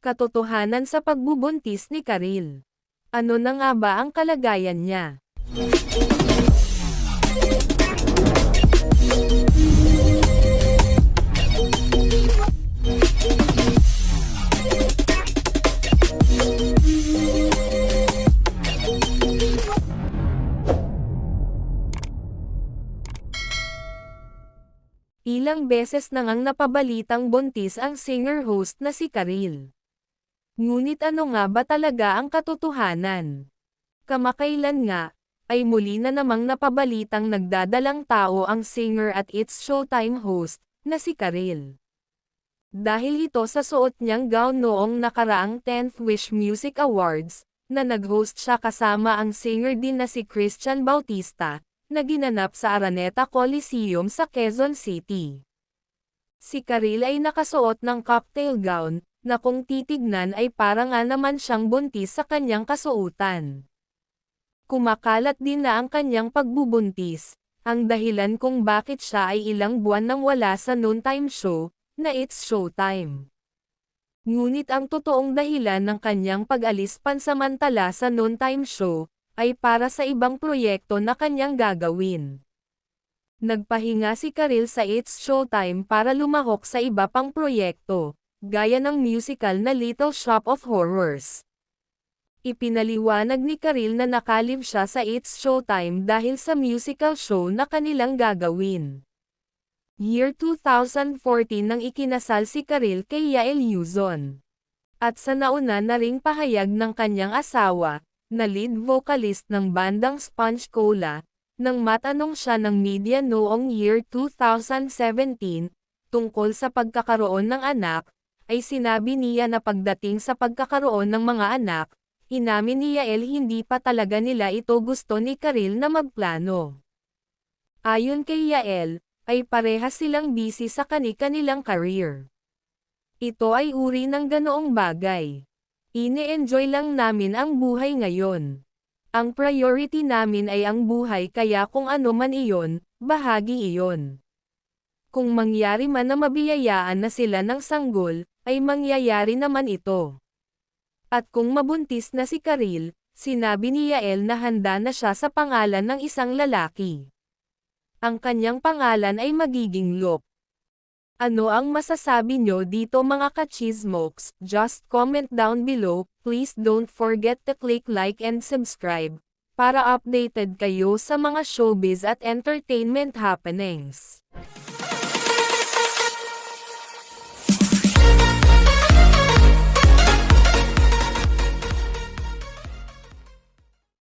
Katotohanan sa pagbubuntis ni Karil. Ano na nga ba ang kalagayan niya? Ilang beses na ngang napabalitang buntis ang singer-host na si Karil. Ngunit ano nga ba talaga ang katotohanan? Kamakailan nga, ay muli na namang napabalitang nagdadalang tao ang singer at It's Showtime host, na si Karil. Dahil ito sa suot niyang gown noong nakaraang 10th Wish Music Awards, na nag-host siya kasama ang singer din na si Christian Bautista, na ginanap sa Araneta Coliseum sa Quezon City. Si Karil ay nakasuot ng cocktail gown, na kung titignan ay parang nga naman siyang buntis sa kanyang kasuotan. Kumakalat din na ang kanyang pagbubuntis, ang dahilan kung bakit siya ay ilang buwan nang wala sa noontime show, na It's Showtime. Ngunit ang totoong dahilan ng kanyang pag-alis pansamantala sa noontime show, ay para sa ibang proyekto na kanyang gagawin. Nagpahinga si Karil sa It's Showtime para lumahok sa iba pang proyekto, gaya ng musical na Little Shop of Horrors. Ipinaliwanag ni Karil na nakalib siya sa It's Showtime dahil sa musical show na kanilang gagawin. Year 2014 nang ikinasal si Karil kay Yael Yuzon. At sa nauna na ring pahayag ng kanyang asawa, na lead vocalist ng bandang Sponge Cola, nang matanong siya ng media noong year 2017, tungkol sa pagkakaroon ng anak, ay sinabi niya na pagdating sa pagkakaroon ng mga anak, inamin ni Yael hindi pa talaga nila ito gusto ni Karil na magplano. Ayon kay Yael, ay parehas silang busy sa kani-kanilang career. Ito ay uri ng ganoong bagay. Ine-enjoy lang namin ang buhay ngayon. Ang priority namin ay ang buhay kaya kung ano man iyon, bahagi iyon. Kung mangyari man na mabiyayaan na sila ng sanggol, ay mangyayari naman ito. At kung mabuntis na si Karil, sinabi ni Yael na handa na siya sa pangalan ng isang lalaki. Ang kanyang pangalan ay magiging Lop. Ano ang masasabi nyo dito mga kachismokes? Just comment down below, please don't forget to click like and subscribe, para updated kayo sa mga showbiz at entertainment happenings.